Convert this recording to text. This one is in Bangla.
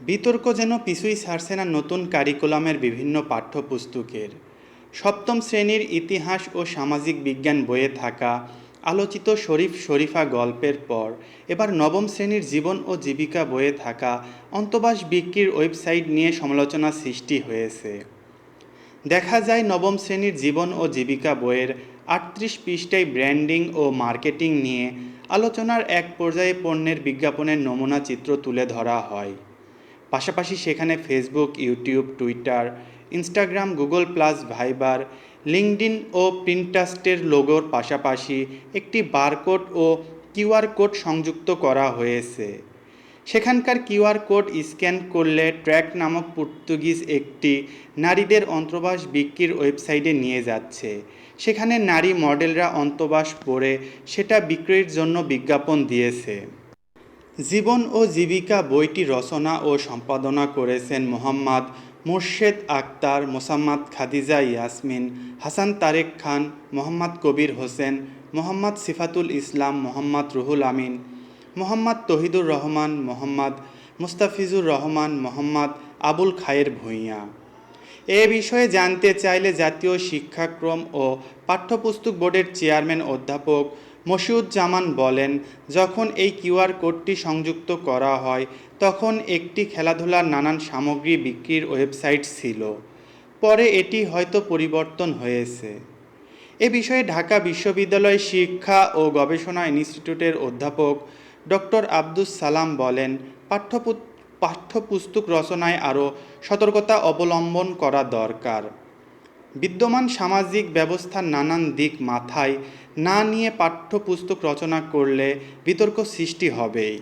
বিতর্ক যেন পিছুই ছাড়ছে না নতুন কারিকুলামের বিভিন্ন পাঠ্যপুস্তকের। সপ্তম শ্রেণির ইতিহাস ও সামাজিক বিজ্ঞান বইয়ে থাকা আলোচিত শরীফ শরীফা গল্পের পর এবার নবম শ্রেণির জীবন ও জীবিকা বইয়ে থাকা অন্তবাস বিক্রির ওয়েবসাইট নিয়ে সমালোচনা সৃষ্টি হয়েছে। দেখা যায় নবম শ্রেণির জীবন ও জীবিকা বইয়ের আটত্রিশ পৃষ্ঠায় ব্র্যান্ডিং ও মার্কেটিং নিয়ে আলোচনার এক পর্যায়ে পণ্যের বিজ্ঞাপনের নমুনা চিত্র তুলে ধরা হয়। পাশাপাশি সেখানে Facebook YouTube Twitter Instagram Google plus Viber LinkedIn ও প্রিন্টাস্টের লোগোর পাশাপাশি একটি বারকোড ও কিউআর কোড সংযুক্ত করা হয়েছে। সেখানকার কিউআর কোড স্ক্যান করলে ট্র্যাক নামক পর্তুগিজ একটি নারীদের অন্তর্বাস বিক্রির ওয়েবসাইটে নিয়ে যাচ্ছে। সেখানে নারী মডেলরা অন্তর্বাস পরে সেটা বিক্রির জন্য বিজ্ঞাপন দিয়েছে। জীবন ও জীবিকা বইটি রচনা ও সম্পাদনা করেছেন মোহাম্মদ মুর্শেদ আক্তার, মোসাম্মদ খাদিজা ইয়াসমিন, হাসান তারেক খান, মোহাম্মদ কবির হোসেন, মোহাম্মদ সিফাতুল ইসলাম, মোহাম্মদ রুহুল আমিন। মোহাম্মদ তহিদুর রহমান, মোহাম্মদ মুস্তাফিজুর রহমান, মোহাম্মদ আবুল খায়ের ভূঁইয়া। এ বিষয়ে জানতে চাইলে জাতীয় শিক্ষাক্রম ও পাঠ্যপুস্তক বোর্ডের চেয়ারম্যান অধ্যাপক মশিউজ্জামান বলেন, যখন এই কিউআর কোডটি সংযুক্ত করা হয়, তখন একটি খেলাধুলার নানান সামগ্রী বিক্রির ওয়েবসাইট ছিল। পরে এটি হয়তো পরিবর্তন হয়েছে। এ বিষয়ে ঢাকা বিশ্ববিদ্যালয় শিক্ষা ও গবেষণা ইনস্টিটিউটের অধ্যাপক ডক্টর আব্দুস সালাম বলেন, পাঠ্যপু পাঠ্যপুস্তক রচনায় আরও সতর্কতা অবলম্বন করা দরকার। বিদ্যমান সামাজিক ব্যবস্থার নানান দিক মাথায় না নিয়ে পাঠ্যপুস্তক রচনা করলে বিতর্ক সৃষ্টি হবেই।